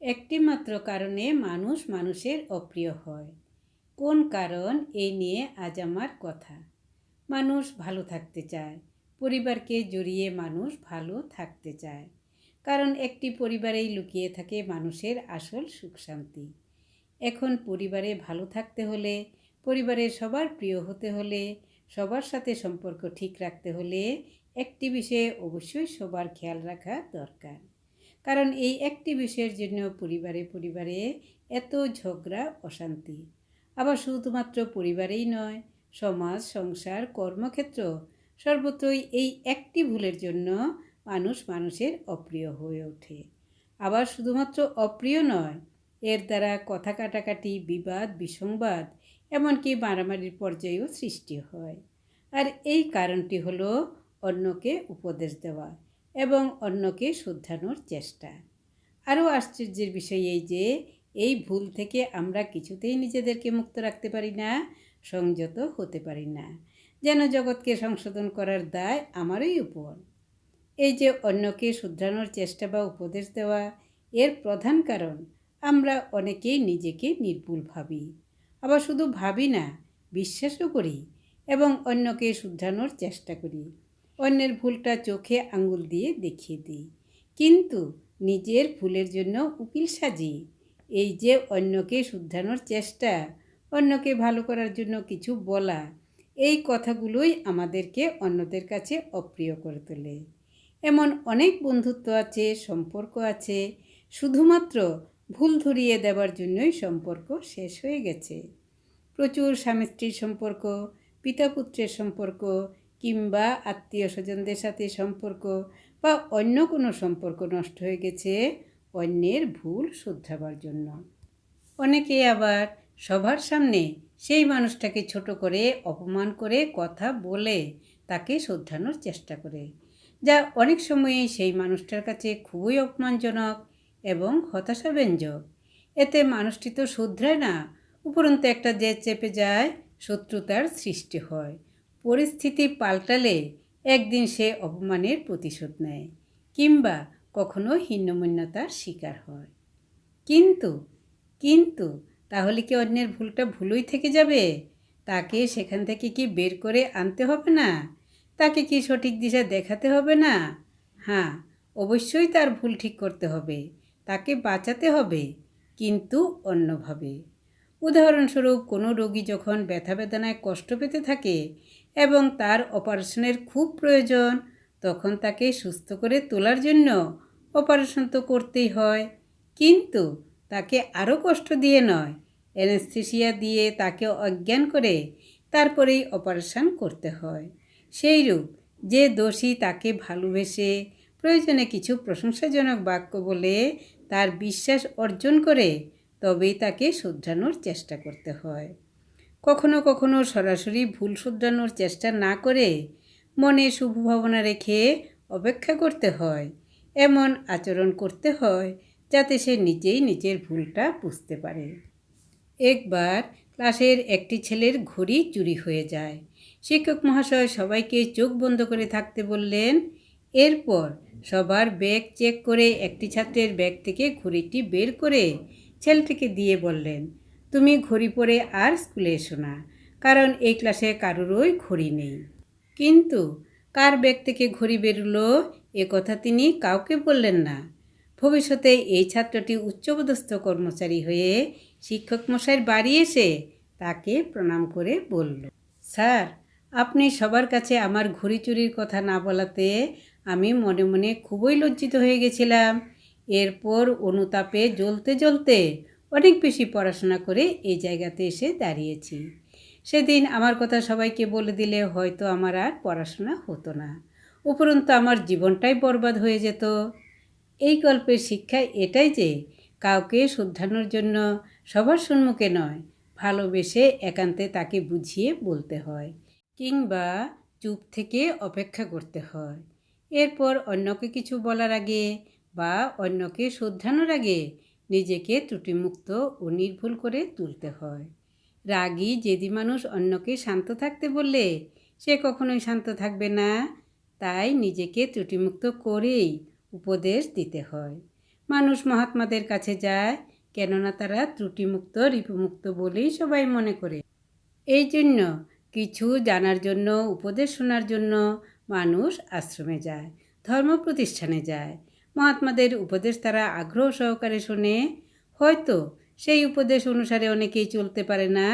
একটি মাত্র কারণে মানুষ মানুষের অপ্রিয় হয়। কোন কারণ? এই নিয়ে আজ আমার কথা। মানুষ ভালো থাকতে চায়। পরিবারকে জড়িয়ে মানুষ ভালো থাকতে চায়। কারণ একটি পরিবারেই লুকিয়ে থাকে মানুষের আসল সুখ শান্তি এখন পরিবারে ভালো থাকতে হলে পরিবারের সবার প্রিয় হতে হলে, সবার সাথে সম্পর্ক ঠিক রাখতে হলে একটি বিষয়ে অবশ্যই সবার খেয়াল রাখা দরকার। কারণ এই একটি বিষয়ের জন্য পরিবারে পরিবারে এত ঝগড়া, অশান্তি। আবার শুধুমাত্র পরিবারেই নয়, সমাজ, সংসার, কর্মক্ষেত্র সর্বত্রই এই একটি ভুলের জন্য মানুষ মানুষের অপ্রিয় হয়ে ওঠে। আবার শুধুমাত্র অপ্রিয় নয়, এর দ্বারা কথা কাটাকাটি, বিবাদ, বিসংবাদ, এমনকি মারামারির পর্যায়েও সৃষ্টি হয়। আর এই কারণটি হলো অন্যকে উপদেশ দেওয়া। এবং অন্যকে শুদ্ধানোর চেষ্টা। আরও আশ্চর্যের বিষয় এই যে, এই ভুল থেকে আমরা কিছুতেই নিজেদেরকে মুক্ত রাখতে পারি না, সংযত হতে পারি না। যেন জগৎকে সংশোধন করার দায় আমারই উপর। এই যে অন্যকে শুধরানোর চেষ্টা বা উপদেশ দেওয়া, এর প্রধান কারণ আমরা অনেকেই নিজেকে নির্ভুল ভাবি। আবার শুধু ভাবি না, বিশ্বাসও করি এবং অন্যকে শুধরানোর চেষ্টা করি। অন্যের ভুলটা চোখে আঙুল দিয়ে দেখিয়ে দিই। কিন্তু নিজের ভুলের জন্য উকিল সাজি। এই যে অন্যকে শুধরানোর চেষ্টা, অন্যকে ভালো করার জন্য কিছু বলা, এই কথাগুলোই আমাদেরকে অন্যদের কাছে অপ্রিয় করে তোলে। এমন অনেক বন্ধুত্ব আছে, সম্পর্ক আছে, শুধুমাত্র ভুল ধরিয়ে দেওয়ার জন্যই সম্পর্ক শেষ হয়ে গেছে। প্রচুর স্বামী স্ত্রীর সম্পর্ক পিতা পুত্রের সম্পর্ক কিংবা আত্মীয় স্বজনদের সাথে সম্পর্ক বা অন্য কোনো সম্পর্ক নষ্ট হয়ে গেছে, অন্যের ভুল শুধরাবার জন্য। অনেকে আবার সবার সামনে সেই মানুষটাকে ছোট করে অপমান করে কথা বলে তাকে শুধরানোর চেষ্টা করে, যা অনেক সময়ে সেই মানুষটার কাছে খুবই অপমানজনক এবং হতাশাব্যঞ্জক। এতে মানুষটি তো শুধরায় না, উপরন্তু একটা যে চেপে যায়, শত্রুতার সৃষ্টি হয়। পরিস্থিতি পাল্টালে একদিন সে অপমানের প্রতিশোধ নেয় কিংবা কখনো হীনমন্যতার শিকার হয়। কিন্তু কিন্তু তাহলে কি অন্যের ভুলটা ভুলই থেকে যাবে? তাকে সেখান থেকে কি বের করে আনতে হবে না? তাকে কি সঠিক দিশা দেখাতে হবে না? হ্যাঁ অবশ্যই তার ভুল ঠিক করতে হবে, তাকে বাঁচাতে হবে, কিন্তু অন্যভাবে। উদাহরণস্বরূপ কোনো রোগী যখন ব্যথা বেদনায় কষ্ট পেতে থাকে এবং তার অপারেশনের খুব প্রয়োজন, তখন তাকে সুস্থ করে তোলার জন্য অপারেশন তো করতেই হয়। কিন্তু তাকে আরও কষ্ট দিয়ে নয়, অ্যানেস্থেসিয়া দিয়ে তাকে অজ্ঞান করে তারপরেই অপারেশন করতে হয়। সেইরূপ যে দোষী তাকে ভালোবেসে প্রয়োজনে কিছু প্রশংসাজনক বাক্য বলে তার বিশ্বাস অর্জন করে, তবেই তাকে শুধরানোর চেষ্টা করতে হয়। কখনো কখনো সরাসরি ভুল শুধরানোর চেষ্টা না করে মনে শুভ ভাবনা রেখে অপেক্ষা করতে হয়, এমন আচরণ করতে হয় যাতে সে নিজেই নিজের ভুলটা বুঝতে পারে। একবার ক্লাসের একটি ছেলের ঘড়ি চুরি হয়ে যায়। শিক্ষক মহাশয় সবাইকে চোখ বন্ধ করে থাকতে বললেন, এরপর সবার ব্যাগ চেক করে একটি ছাত্রের ব্যাগ থেকে ঘড়িটি বের করে ছেলেটিকে দিয়ে বললেন তুমি ঘড়ি পরে আর স্কুলে এসো না, কারণ এই ক্লাসে কারোরই ঘড়ি নেই। কিন্তু কার ব্যাগ থেকে ঘড়ি বেরোলো, এ কথা তিনি কাউকে বললেন না। ভবিষ্যতে এই ছাত্রটি উচ্চপদস্থ কর্মচারী হয়ে শিক্ষক মশাইয়ের বাড়ি এসে তাকে প্রণাম করে বলল, স্যার, আপনি সবার কাছে আমার ঘড়ি চুরির কথা না বলাতে আমি মনে মনে খুবই লজ্জিত হয়ে গেছিলাম। এরপর অনুতাপে জ্বলতে জ্বলতে অনেক বেশি পড়াশোনা করে এই জায়গাতে এসে দাঁড়িয়েছি। সেদিন আমার কথা সবাইকে বলে দিলে হয়তো আমার আর পড়াশোনা হতো না। উপরন্তু আমার জীবনটাই বরবাদ হয়ে যেত। এই গল্পের শিক্ষা এটাই যে কাউকে শুদ্ধানোর জন্য সবার সম্মুখে নয়, ভালোবেসে একান্তে তাকে বুঝিয়ে বলতে হয় কিংবা চুপ থেকে অপেক্ষা করতে হয়। এরপর অন্যকে কিছু বলার আগে বা অন্যকে শুদ্ধানোর আগে নিজেকে ত্রুটিমুক্ত ও নির্ভুল করে তুলতে হয়। রাগী যেদি মানুষ অন্যকে শান্ত থাকতে বললে সে কখনোই শান্ত থাকবে না। তাই নিজেকে ত্রুটিমুক্ত করেই উপদেশ দিতে হয়। মানুষ মহাত্মাদের কাছে যায়, কেননা তারা ত্রুটিমুক্ত, রিপুমুক্ত বলেই সবাই মনে করে। এই জন্য কিছু জানার জন্য, উপদেশ শোনার জন্য মানুষ আশ্রমে যায় ধর্ম প্রতিষ্ঠানে যায়। মহাত্মাদের উপদেশ তারা আগ্রহ সহকারে শোনে। হয়তো সেই উপদেশ অনুসারে অনেকেই চলতে পারে না,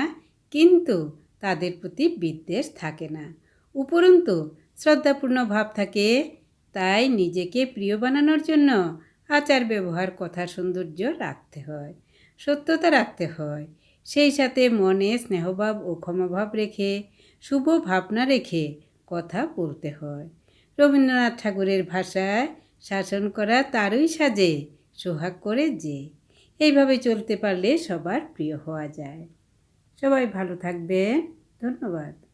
কিন্তু তাদের প্রতি বিদ্বেষ থাকে না। উপরন্তু শ্রদ্ধাপূর্ণ ভাব থাকে, তাই নিজেকে প্রিয় বানানোর জন্য আচার ব্যবহার কথার সৌন্দর্য রাখতে হয়, সত্যতা রাখতে হয়। সেই সাথে মনে স্নেহভাব ও ক্ষমাভাব রেখে, শুভ ভাবনা রেখে কথা বলতে হয়। রবীন্দ্রনাথ ঠাকুরের ভাষায় শাসন করা তারই সাজে, সোহাগ করে যে। এইভাবে চলতে পারলে সবার প্রিয় হওয়া যায়। সবাই ভালো থাকবে ধন্যবাদ।